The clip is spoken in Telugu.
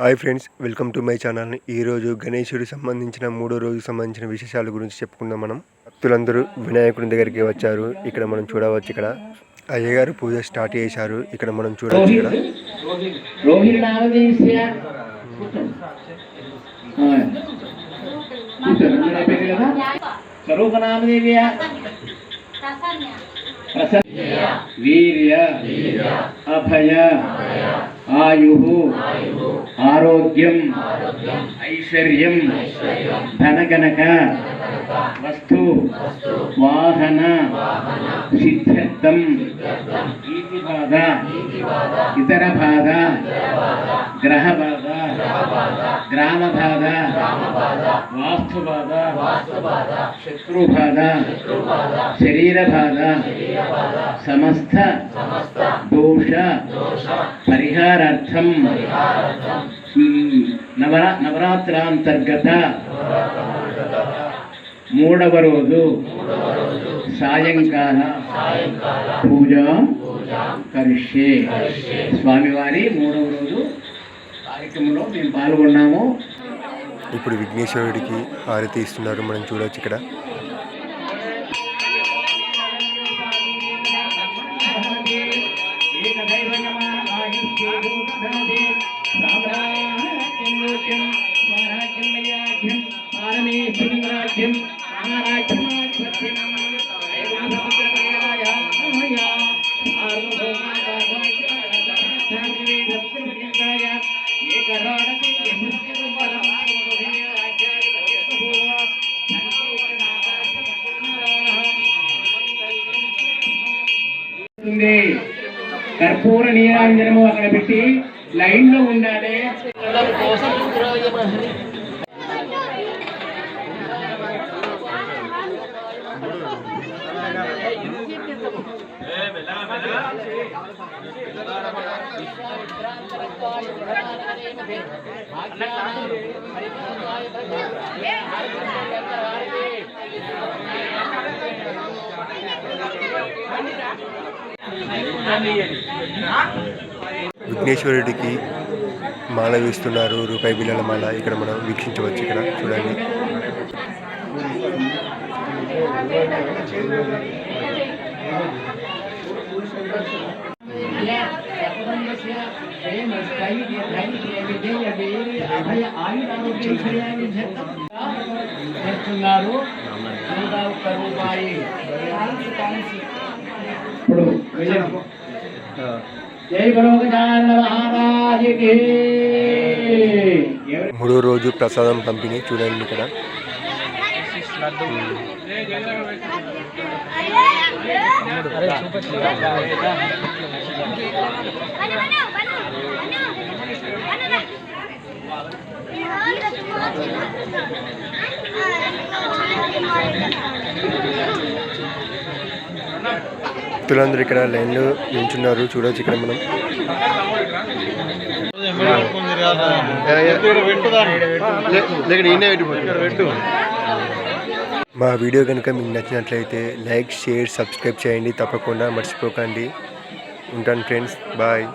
Hi friends welcome to my channel. ఈరోజు గణేశుడి సంబంధించిన మూడో రోజుకి సంబంధించిన విశేషాల గురించి చెప్పుకుందాం మనం. భక్తులందరూ వినాయకుడి దగ్గరికి వచ్చారు. ఇక్కడ మనం చూడవచ్చు ఇక్కడ. అయ్యగారు పూజ స్టార్ట్ చేశారు. ఇక్కడ మనం చూడవచ్చు ఇక్కడ. వీర్య. అభయ. ఆయు ఆరోగ్యం. ఐశ్వర్యం. ధనగనక. వస్తు. వాహన. సిద్ధ్యర్థం. బాధ. ఇతర బాధ. గ్రహ బాధ. గ్రామ బాధ వాస్తు బాధ శత్రు బాధ శరీర బాధ సమస్త దోష పరిహారార్థం. నవర నవరాత్రాంతర్గత మూడవ రోజు సాయంకాల పూజ కరిష్యే. స్వామివారి మూడవ రోజు కార్యక్రమంలో మేము పాల్గొన్నాము. ఇప్పుడు విఘ్నేశ్వరుడికి హారతి ఇస్తున్నారు. మనం చూడవచ్చు ఇక్కడ. కర్పూర నీరాంజనము అక్కడ పెట్టి లైన్లో ఉండాలి విఘ్నేశ్వరుడికి మాల వేస్తున్నారు రూపాయి బిల్లల మాల ఇక్కడ మనం వీక్షించవచ్చు ఇక్కడ చూడండి. చేస్తున్నారు ఇప్పుడు మూడో రోజు ప్రసాదం పంపిణీ చూడండి ఇక్కడ. భక్తులందరూ ఇక్కడ లైన్లో నిల్చున్నారు చూడవచ్చు ఇక్కడ మనం. మా వీడియో కనుక మీకు నచ్చినట్లయితే లైక్ షేర్ సబ్స్క్రైబ్ చేయండి. తప్పకుండా మర్చిపోకండి. ఉంటాను ఫ్రెండ్స్. బాయ్.